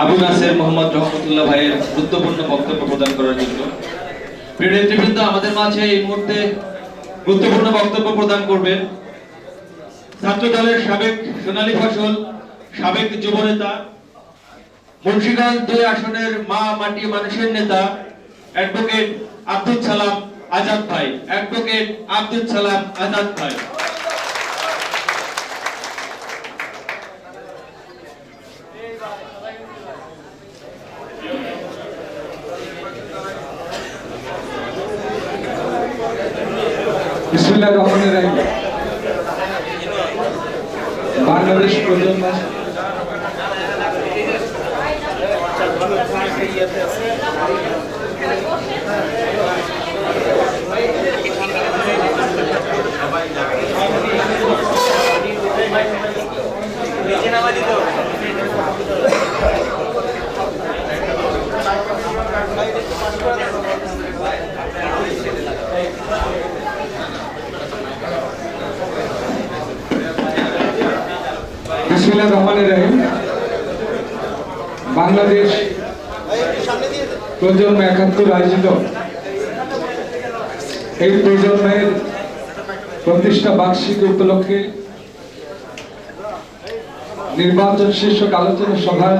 আবু নাসের মোহাম্মদ রহমতুল্লাহ ভাইয়ের গুরুত্বপূর্ণ বক্তব্য প্রদান করার জন্য। প্রিয় নেতৃবৃন্দ, আমাদের মাঝে এই মুহূর্তে গুরুত্বপূর্ণ বক্তব্য প্রদান করবেন ছাত্র দলের সাবেক সোনালী ফসল, সাবেক যুব নেতা মুন্সিগঞ্জ দুই আসনের মা মাটি মানুষের নেতা, অ্যাডভোকেট আব্দুল সালাম আজাদ ভাই। অ্যাডভোকেট আব্দুল সালাম আজাদ ভাই। বিসমুল্লাহ রহমানির রহিম। বাংলাদেশ প্রজন্ম। বিসমুল্লাহ রহমানির রহিম বাংলাদেশ প্রজন্ম একাত্তর আয়োজিত। এই প্রজন্মের প্রতিষ্ঠা বার্ষিকী উপলক্ষে নির্বাচন শীর্ষক আলোচনা সভার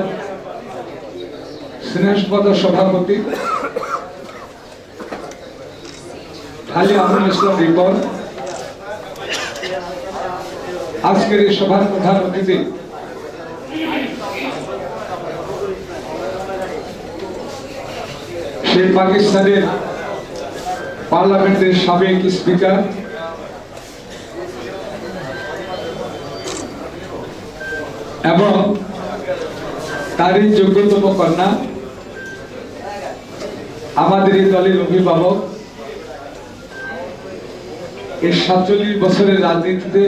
স্নেহস্পদ সভাপতি ঢালি আমিনুল ইসলাম রিপন আজকের এই সভার প্রধান অতিথি। সেই পাকিস্তানের পার্লামেন্টের সাবেক স্পিকার। এবং তারই যোগ্যতম কন্যা, আমাদের এই দলের অভিভাবক। এই সাতচল্লিশ বছরের রাজনীতিতে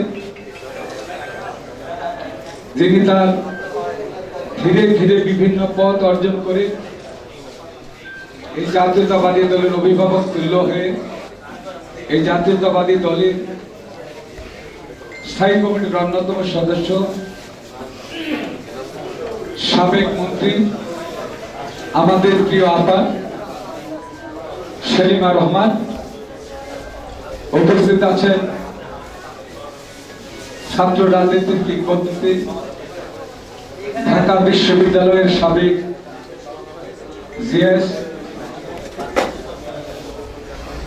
যিনি তার ধীরে ধীরে বিভিন্ন পদ অর্জন করে এই জাতীয়তাবাদী দলের অভিভাবক তুল্য হয়ে এই জাতীয়তাবাদী দলের স্থায়ী কমিটির অন্যতম সদস্য, সাবেক মন্ত্রী, আমাদের প্রিয় আপা সেলিমা রহমান উপস্থিত আছেন ছাত্র রাজনীতির কিংবদন্তি ঢাকা বিশ্ববিদ্যালয়ের সাবেক জিএস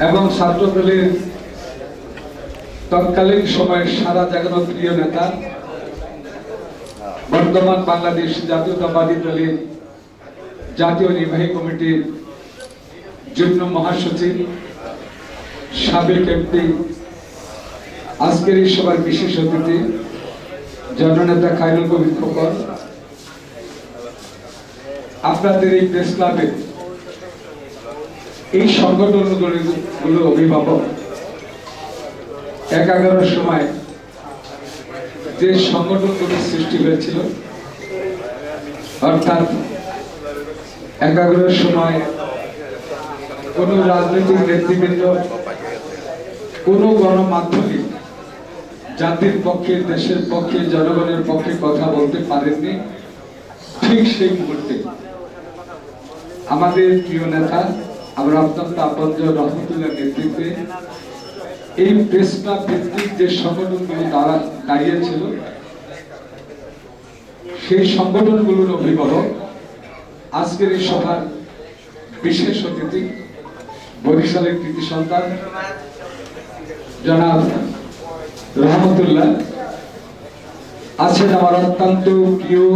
এবং ছাত্রদলের তৎকালীন সময়ের সারা জাগানো প্রিয় নেতা, বর্তমান বাংলাদেশ জাতীয়তাবাদী দলের জাতীয় নির্বাহী কমিটির যুগ্ম মহাসচিব, সাবেক এমপি আজকের এই সভার বিশেষ অতিথি জননেতা খায়রুল কবির খোকন। আপনাদের এই প্রেস ক্লাবে এই সংগঠনগুলোর অভিভাবক এক এগারোর সময় যে সংগঠনগুলির সৃষ্টি হয়েছিল, অর্থাৎ একাগ্রের সময় কোন রাজনৈতিক নেতৃবৃন্দ, কোন গণমাধ্যমে জাতির পক্ষে, দেশের পক্ষে, জনগণের পক্ষে কথা বলতে পারেননি। ঠিক সেই মুহূর্তে আমাদের প্রিয় নেতা আমরা অত্যন্ত আপনজন রহমতুল্লাহ নেতৃত্বে এই প্রেস ভিত্তিক যে সংগঠনগুলি দ্বারা দাঁড়িয়েছিল, সেই সংগঠনগুলোর অভিভাবক আজকের এই সভার বিশেষ অতিথি বরিশালের কৃতি সন্তান জনাব রহমতুল্লাহ। আছেন আমার অত্যন্ত প্রিয়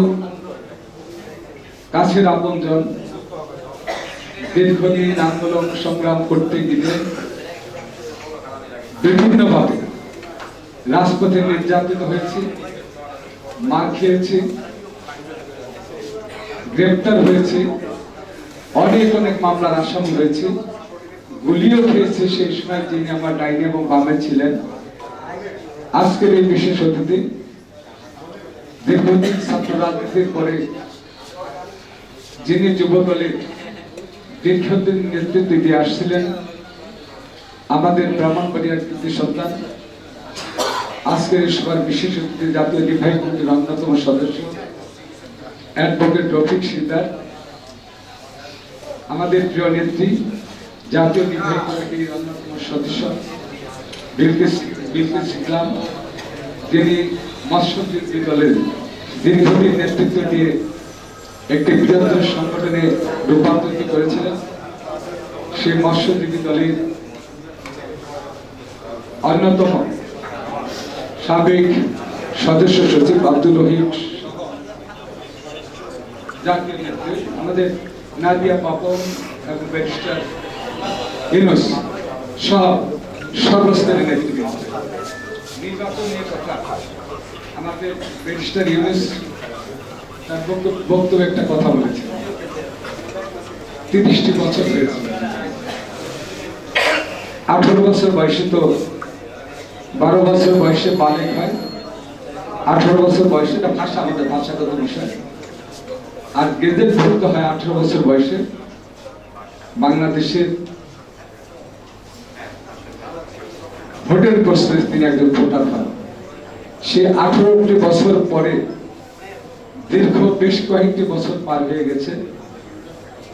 কাছের আপনজন। দীর্ঘদিন আন্দোলন সংগ্রাম করতে গিয়ে বিভিন্নভাবে রাজপথে নির্যাতিত হয়েছে, মার খেয়েছে, গ্রেপ্তার হয়েছে, অনেক অনেক মামলার আসামি হয়েছে, গুলিও খেয়েছে। সেই সময় যিনি আমার ডাইনে এবং বামে ছিলেন আজকের এই বিশেষ অতিথি দীর্ঘদিন ছাত্র রাজনীতির পরে যিনি যুব দলের দীর্ঘদিন নেতৃত্ব দিয়ে আসছিলেন, আমাদের ব্রাহ্মণবাড়িয়ার কৃতি সন্তান, আজকের সবার বিশেষ অতিথি জাতীয় নির্বাহী কমিটির অন্যতম সদস্য, অ্যাডভোকেট রফিক সিকদার, আমাদের প্রিয় নেত্রী, জাতীয় নির্বাহী কমিটির অন্যতম সদস্য, বিলকিস বিলকিস ইসলাম যিনি মৎস্যজীবী দলের দীর্ঘদিন নেতৃত্ব দিয়ে একটি বৃহত্তর সংগঠনে রূপান্তরিত করেছিলেন, সেই মৎস্যজীবী দলের অন্যতম সাবেক সদস্য সচিব আব্দুল রহিম। জাতীয় নেত্রী, আমাদের নাদিয়া পাপন এবং ব্যারিস্টার ইউনুস সহ সর্বস্তরের নির্বাচন নিয়ে কথা আমাদের ব্যারিস্টার ইউনুস তার একটা কথা তিরিশটি বছর হয়েছে আঠারো বছর বয়সে তো, বারো বছর বয়সে বালেক হয়। আঠারো বছর বয়সে এটা ভাষা আমাদের ভাষাগত বিষয়। আর গেজেট ভুক্ত হয় আঠারো বছর বয়সে। বাংলাদেশের ভোটের প্রশ্নে তিনি একজন ভোটার হন। সে আঠারোটি বছর পরে দীর্ঘ বেশ কয়েকটি বছর পার হয়ে গেছে।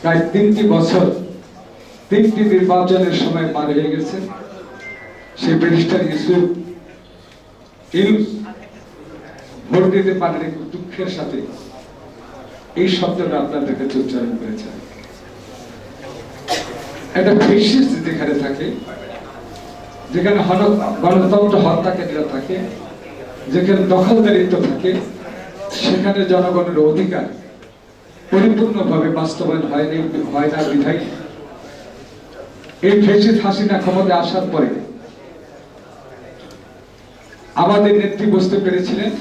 প্রায় তিনটি বছর তিনটি নির্বাচনের সময় পার হয়ে গেছে। সেই ব্যারিস্টার ইউসুফ ভোট দিতে পারেন একটু দুঃখের সাথে। এই শব্দটা আপনাদের কাছে উচ্চারণ করেছেন। একটা ফেসিস্ট যেখানে থাকে যেখানে গণতন্ত্র হত্যাকারীরা থাকে, যেখানে দখলদারিত্ব থাকে, সেখানে জনগণের অধিকার পরিপূর্ণভাবে বাস্তবায়ন হয়নি, হয় না, বিধায়ী। এই ফেসিস হাসিনা ক্ষমতা আসার পরে আমাদের নেত্রী বুঝতে পেরেছিলেন,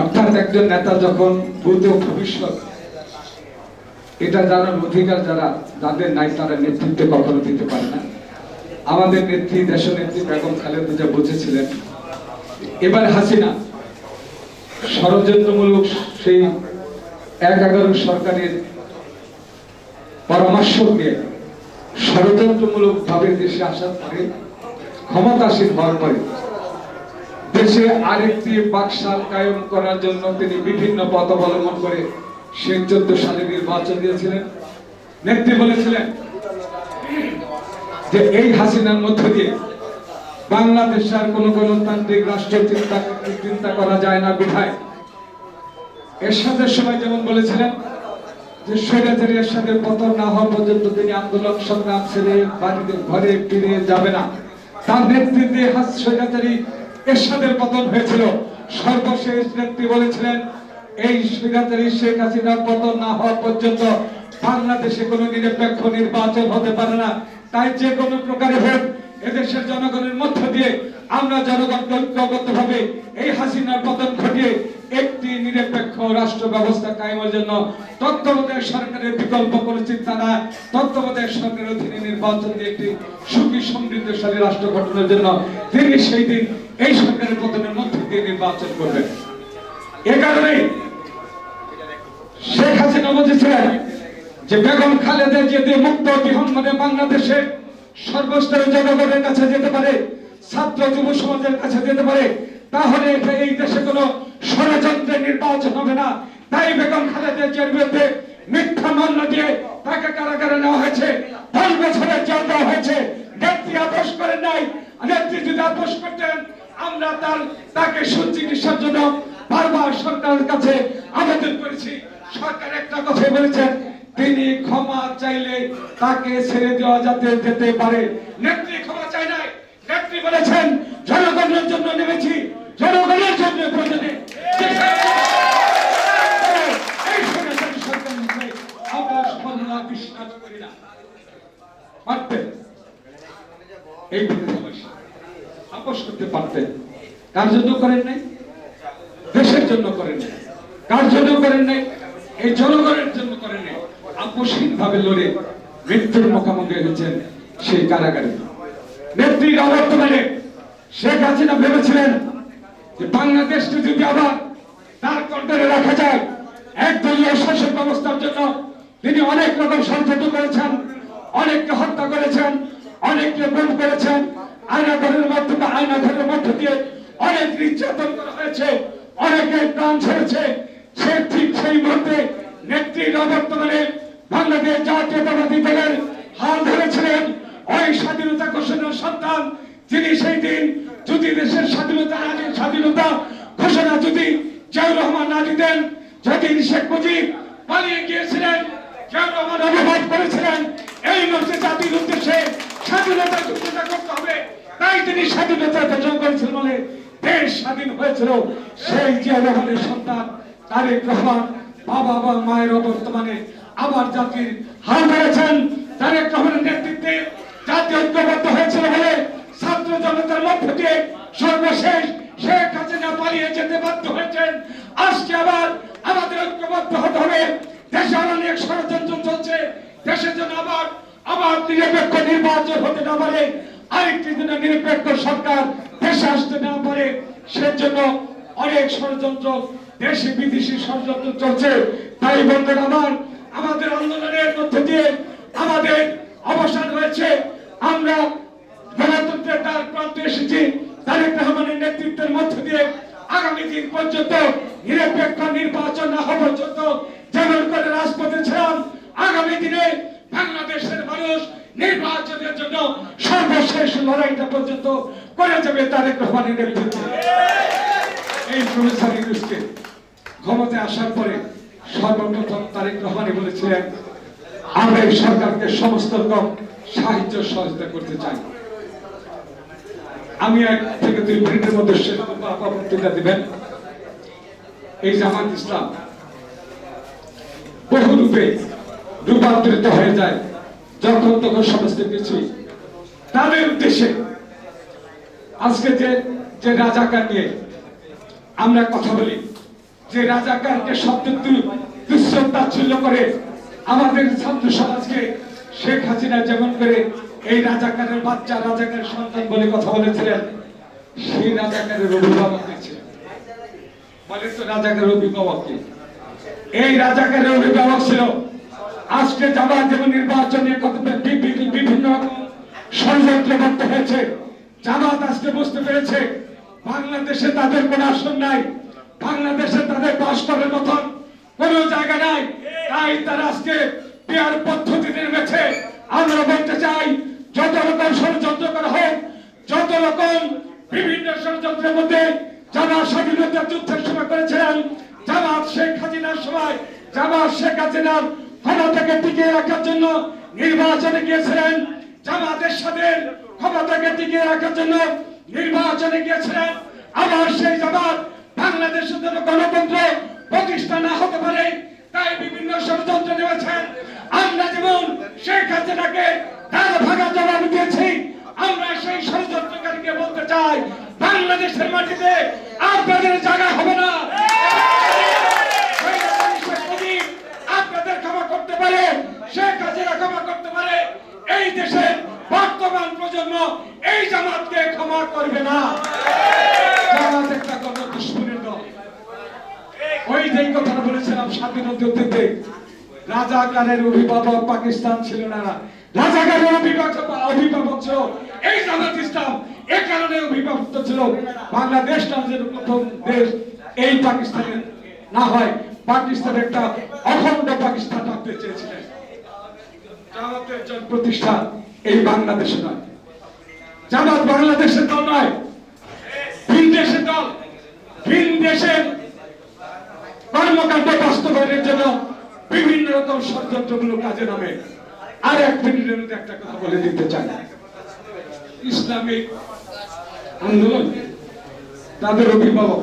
অর্থাৎ একজন নেতা যখন ভূত ভবিষ্যৎ, এটা জানার অধিকার যারা যাদের নাই, তারা নেতৃত্বে কখনো দিতে পারে না। আমাদের নেত্রী দেশ নেত্রী বেগম খালেদা যা বুঝেছিলেন। এবার হাসিনা, ষড়যন্ত্রমূলক সেই এক এগারো সরকারের পরামর্শ নিয়ে ষড়যন্ত্রমূলক ভাবে দেশে আসার পরে ক্ষমতাসীন হওয়ার পরে দেশে আরেকটি বাকশাল কায়েম করার জন্য তিনি বিভিন্ন পথ অবলম্বন করে সেই চোদ্দ সালে নির্বাচন দিয়েছিলেন। নেত্রী বলেছিলেন যে এই হাসিনার মধ্য দিয়ে বাংলাদেশ আর কোন গণতান্ত্রিক রাষ্ট্র চিন্তা চিন্তা করা যায় না বিধায়। এরশাদের সময় যেমন বলেছিলেন যে স্বৈরাচারী এরশাদের পতন না হওয়া পর্যন্ত তিনি আন্দোলন, সংগ্রাম ছেড়ে বাড়িতে ঘরে ফিরে যাবে না। তার নেতৃত্বে স্বৈরাচারী এরশাদের পতন হয়েছিল। সর্বশেষ নেত্রী বলেছিলেন, এই স্বৈরাচারী শেখ হাসিনার পতন না হওয়া পর্যন্ত বাংলাদেশে কোনো নিরপেক্ষ নির্বাচন হতে পারে না। তাই যে কোনো প্রকারে হোক, এদেশের জনগণের মধ্য দিয়ে আমরা জনগণকে ঐক্যবদ্ধভাবে এই হাসিনার পতন ঘটিয়ে একটি নিরপেক্ষ রাষ্ট্র ব্যবস্থা কায়েমের জন্য তত্ত্বাবধায়ক সরকারের বিকল্প কোনো চিন্তা না তত্ত্বাবধায়ক সরকারের অধীনে নির্বাচন দিয়ে একটি সুখী, সমৃদ্ধশালী রাষ্ট্র গঠনের জন্য তিনি সেই দিন এই সরকারের পতনের মধ্য দিয়ে নির্বাচন করবেন। এ কারণে শেখ হাসিনা বুঝেছিলেন যে বেগম খালেদা যদি মুক্ত বিহঙ্গনে বাংলাদেশে সর্বস্তরের জনগণের কাছে যেতে পারে, ছাত্র যুব সমাজের কাছে যেতে পারে, তাহলে এই দেশে কোনো ষড়যন্ত্রের নির্বাচন হবে না। তাই বেগম খালেদা জিয়ার বিরুদ্ধে মিথ্যা মামলা দিয়ে তাকে কারাগারে নেওয়া হয়েছে। পাঁচ বছরের জেল দেওয়া হয়েছে। নেত্রী আপোষ করেন নাই। নেত্রী যদি আপোষ করতেন, আমরা তার, তাকে সুচিকিৎসার জন্য বারবার সরকারের কাছে আবেদন করেছি। সরকার একটা কথা বলেছেন তিনি ক্ষমা চাইলে তাকে ছেড়ে দেওয়া যাতে যেতে পারে। নেত্রী ক্ষমা চাই নাই। নেত্রী বলেছেন, জনগণের জন্য নেমেছি, জনগণের জন্য প্রয়োজনে। করতে কার জন্য করেন নাই? দেশের জন্য করেন নাই। কার জন্য করেন নাই? এই জনগণের জন্য করেন নাই। আপোষহীন ভাবে লড়ে মৃত্যুর মুখোমুখি হয়েছেন সেই কারাগারে। নেত্রীর অবর্তমানে শেখ হাসিনা ভেবেছিলেন যে বাংলাদেশকে যদি আবার তার কন্ট্রোলে রাখা যায়, একদলীয় শাসক ব্যবস্থার জন্য তিনি অনেক রকম ষড়যন্ত্র করেছেন, অনেককে হত্যা করেছেন, অনেককে গুম করেছেন আয়না ঘরের মাধ্যমে আয়না ঘরের মধ্য দিয়ে অনেক নির্যাতন করা হয়েছে অনেকের প্রাণ ছেড়েছে। সে ঠিক সেই মুহূর্তে নেত্রীরা বর্তমানে বাংলাদেশ জাতীয়তাবাদী দলের হাল ধরেছিলেন ওই স্বাধীনতা ঘোষণার সন্তান, যিনি সেই দিন যদি দেশের স্বাধীনতা, আগে স্বাধীনতা ঘোষণা যদি জিয়াউর রহমান না দিতেন যেদিন শেখ মুজিব পালিয়ে গিয়েছিলেন, জিয়াউর রহমান করেছিলেন, এই মুহূর্তে জাতির উদ্দেশ্যে স্বাধীনতা করতে হবে তাই তিনি স্বাধীনতা ঘোষণা করেছিলেন বলে দেশ স্বাধীন হয়েছিল। সেই জিয়াউর রহমানের সন্তান তারেক রহমান বাবা বা মায়ের বর্তমানে আবার জাতির হাল ধরেছেন তারেক রহমানের নেতৃত্বে জাতি ঐক্যবদ্ধ হয়েছিল বলে ছাত্র জনতার মধ্য দিয়ে সর্বশেষ শেখ হাসিনা পালিয়ে যেতে বাধ্য হয়েছেন। আজকে আবার আমাদের ঐক্যবদ্ধ হতে হবে। দেশে অনেক ষড়যন্ত্র চলছে। দেশের জন্য আবার আবার নিরপেক্ষ নির্বাচন হতে না পারে, আরেকটি দিন নিরপেক্ষ সরকার দেশে আসতে না পারে, সেজন্য অনেক ষড়যন্ত্র, দেশি বিদেশি ষড়যন্ত্র চলছে। তাই বন্ধুরা আমার আমাদের আন্দোলনের মধ্যে দিয়ে আমাদের অবসান হয়েছে। আমরা গণতন্ত্রের দ্বার প্রান্তে এসেছি। তারেক রহমানের নেতৃত্বের মধ্য দিয়ে আগামী দিন পর্যন্ত নিরপেক্ষ নির্বাচন না হওয়া পর্যন্ত যেমন করে রাজপথে ছিলাম, আগামী দিনে বাংলাদেশের মানুষ নির্বাচনের জন্য সর্বশেষ লড়াইটা পর্যন্ত করে যাবে তারেক রহমানের নেতৃত্বে। এই প্রফেসর ইউনুসকে ক্ষমতায় আসার পরে সর্বপ্রথম তারেক রহমানই বলেছিলেন, আমরা এই সরকারকে সমস্ত রকম সাহায্য সহযোগিতা করতে চাই। আমি এক থেকে দুই মিনিটের মধ্যে শেষ বক্তৃতা দিবেন। এই জামাত ইসলাম বহু রূপে রূপান্তরিত হয়ে যায়, যখন তখন সমস্ত কিছু। তাদের উদ্দেশ্যে আজকে যে যে রাজাকার নিয়ে আমরা কথা বলি যে রাজাকারকে শব্দ দুঃশ্রদ্ধাচ্ছল্য করে আমাদের ছাত্র সমাজকে শেখ হাসিনা যেমন করে এই রাজাকারের বাচ্চা, রাজাকারের সন্তান বলে কথা বলেছিলেন, সেই রাজাকারের অভিভাবক ছিলেন বলে তো রাজাকারের অভিভাবক কে? এই রাজাকারের অভিভাবক ছিল আজকে জামাত যেমন নির্বাচনে কত বিভিন্ন রকম ষড়যন্ত্র করতে হয়েছে। জামাত আজকে বুঝতে পেরেছে বাংলাদেশে তাদের কোনো আসন নাই। বাংলাদেশে তাদের বাস করার মতন কোনো জায়গা নাই। তাই তারা আজকে পেয়ার পদ্ধতিতে নেমেছে। আমরা বলতে চাই, যত রকম ষড়যন্ত্র করা হোক, যত রকম বিভিন্ন ষড়যন্ত্রের মধ্যে যারা স্বাধীনতা যুদ্ধের সময় করেছিলেন, জামাত শেখ হাসিনার সময়, জামাত শেখ হাসিনার ক্ষমতাকে টিকিয়ে রাখার জন্য নির্বাচনে গিয়েছিলেন, জামাতের সাথে ক্ষমতাকে টিকিয়ে রাখার জন্য নির্বাচনে গিয়েছিলেন। আবার সেই জামাত বাংলাদেশের জন্য গণতন্ত্র প্রতিষ্ঠা না হতে পারে, তাই বিভিন্ন ষড়যন্ত্র নেমেছেন আমরা যেমন শেখ হাসিনাকে তার ভাগা জবাব দিয়েছি, আমরা সেই ষড়যন্ত্রকারীকে বলতে চাই, বাংলাদেশের মাটিতে আপনাদের জায়গা হবে না। আপনাদের ক্ষমা করতে পারে, শেখ হাসিনা ক্ষমা করতে পারে। এই দেশের বর্তমান প্রজন্ম এই জামাতকে ক্ষমা করবে না। জামাত একটা ওই যে কথাটা বলেছিলাম, স্বাধীনতা রাজাকারের অভিভাবক পাকিস্তান ছিল না। রাজাকারের অভিভাবক অভিভাবক ছিল। এই জামাত ইসলাম এ কারণে অভিভাবক ছিল। বাংলাদেশ রাজ্যের প্রথম দেশ এই পাকিস্তানের না হয়, পাকিস্তান একটা অখণ্ড পাকিস্তান রাখতে চেয়েছিলেন। প্রতিষ্ঠা এই বাংলাদেশে নয়। জামাত বাংলাদেশের দল নয়। ভিন দেশের দল। ভিন দেশের কর্মকাণ্ড বাস্তবায়নের জন্য বিভিন্ন রকম ষড়যন্ত্রগুলো কাজে নামে। আর এক মিনিটের মধ্যে একটা কথা বলে দিতে চাই। ইসলামিক আন্দোলন তাদের অভিভাবক?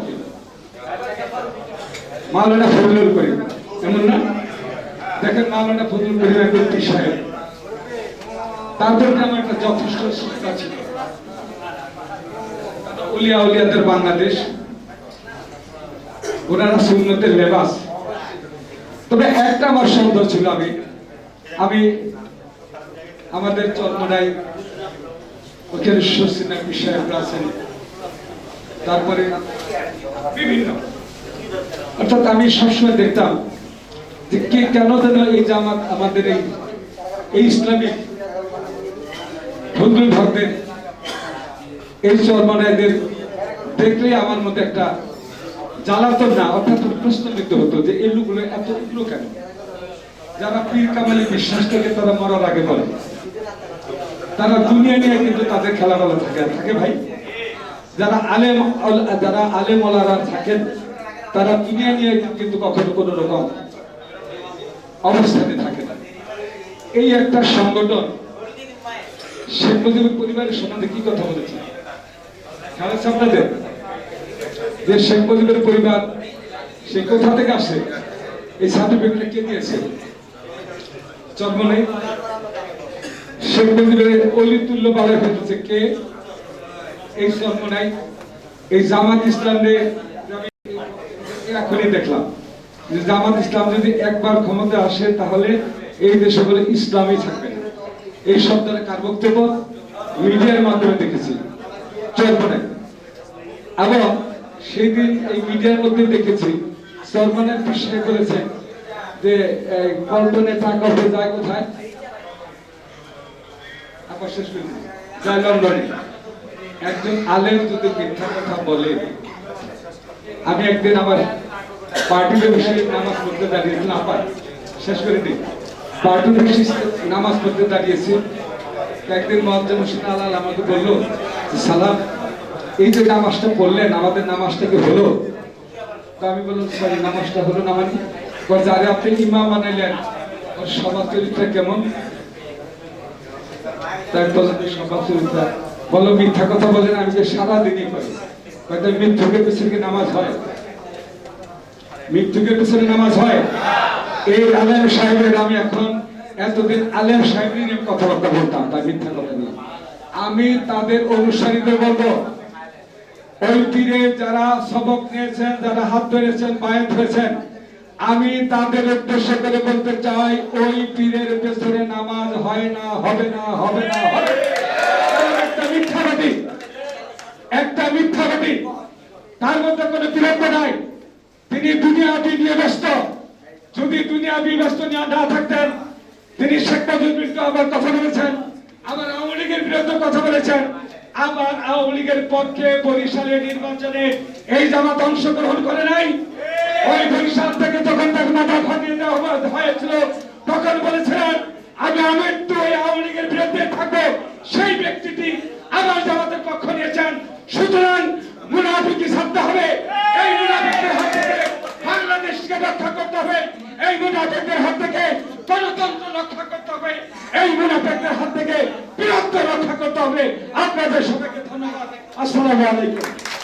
মাওলানা ফজলুল করিম এমন না? দেখেন মাওলানা ফজলুল করিম একজন সাহেব। প্রতি আমার একটা যথেষ্ট শ্রদ্ধা ছিল। উলিয়া উলিয়াদের বাংলাদেশ ওনারা সুন্নতের লেবাস। তবে একটা আমার সন্দেহ ছিল আমি। আমি আমাদের চন্দ্রায় ওখানে শসিনা সাহেবরা আছেন। তারপরে বিভিন্ন। অর্থাৎ আমি সবসময় দেখতাম যে কে কেন যেন এই জামাত আমাদের এই এই ইসলামিক বন্ধু ভক্তের এই চরমানায়দের দেখলেই আমার মধ্যে একটা জ্বালাতো না, অর্থাৎ প্রশ্নবিদ্ধ হতো যে এই লোকগুলো এত উগ্র কেন? যারা পীর কামালে বিশ্বাস থেকে তারা মরার আগে বলে তারা দুনিয়া নিয়ে কিন্তু তাদের খেলাবেলা থাকে। থাকে ভাই? যারা আলেম যারা আলেম ওলারা থাকেন, তারা দুনিয়া নিয়ে কিন্তু কখনো কোনো রকম অবস্থানে থাকে না। এই একটা সংগঠন, শেখ মুজিবুর পরিবারের সম্বন্ধে কি কথা বলেছে? আছে আপনাদের? যে শেখ মুজিবের পরিবার, সে কোথা থেকে আসে? এই সার্টিফিকেটটা কে দিয়েছে? জন্ম নেই। শেখ মুজিবের অলিতুল্য বলা হয়েছে কে? এই জন্ম নাই। এই জামাত ইসলামের আমি এখনই দেখলাম যে জামাত ইসলাম যদি একবার ক্ষমতা আসে, তাহলে এই দেশে বলে ইসলামই থাকবে না। এই শব্দটা কার বক্তব্য? মিডিয়ার মাধ্যমে দেখেছি। চরমনে এবং সেই দিন এই মিডিয়ার মধ্যে দেখেছি চরমনের বিষয়ে বলেছেন যে পল্টনে টাকা হয়ে যায় কোথায়? আবার শেষ যায় লন্ডনে। একজন আলেম যদি মিথ্যা কথা বলে, আমি একদিন আমার পার্টিতে নামাজ পড়তে দাঁড়িয়েছিলাম আবার শেষ করে দিই। নামাজ পড়তে দাঁড়িয়েছি একদিন মহাজ্জাম হোসেন আলাল আমাকে বলল সালাম এই যে নামাজটা পড়লেন, আমাদের নামাজটা কি হলো? আমি বললাম, সরি, নামাজটা হলো না মানে? আরে, আপনি ইমাম বানাইলেন। ওর সমাজ কেমন? চরিত্র। বলো মিথ্যা কথা বলেন, আমি যে করি। হয়তো মৃত্যুকের পিছনে নামাজ হয়? মৃত্যুকের পিছনে নামাজ হয়? এই আলেম সাহেবের, আমি এখন এতদিন আলেম সাহেব নিয়ে কথাবার্তা বলতাম, তাই মিথ্যা কথা নিয়ে আমি তাদের অনুসারীদের বলব ওই পীরে যারা সবক নিয়েছেন, যারা হাত ধরেছেন বায়াত হয়েছেন আমি তাদের উদ্দেশ্য করে বলতে চাই, ওই পীরের পেছনে নামাজ হয় না, হবে না হবে না, হবে। একটা মিথ্যাবাদী একটা মিথ্যাবাদী তার মধ্যে কোনো বিলম্ব নাই। তিনি দুনিয়াবি নিয়ে ব্যস্ত। যদি দুনিয়াবি না থাকতেন, তিনি শেখ বিরুদ্ধে আবার কথা বলেছেন, আবার আওয়ামী লীগের বিরুদ্ধে কথা বলেছেন। আবার আওয়ামী লীগের পক্ষে বরিশালে নির্বাচনে এই জামাত অংশগ্রহণ করে নাই? ওই বরিশাল থেকে যখন তাকে মাথা ফাটিয়ে দেওয়া হয়েছিল তখন বলেছিলেন আমি আমৃত্যু ওই আওয়ামী লীগের বিরুদ্ধে থাকব। সেই ব্যক্তিটি আবার জামাতের পক্ষ নিয়েছেন। সুতরাং মুনাফিকি ছাড়তে হবে। এই মুনাফিকদের হাত থেকে বাংলাদেশকে রক্ষা করতে হবে। এই মুনাফেকদের হাত থেকে গণতন্ত্র রক্ষা করতে হবে। এই মুনাফেকদের হাত থেকে বীরত্ব রক্ষা করতে হবে। আপনাদের সবাইকে ধন্যবাদ। আসসালামু আলাইকুম।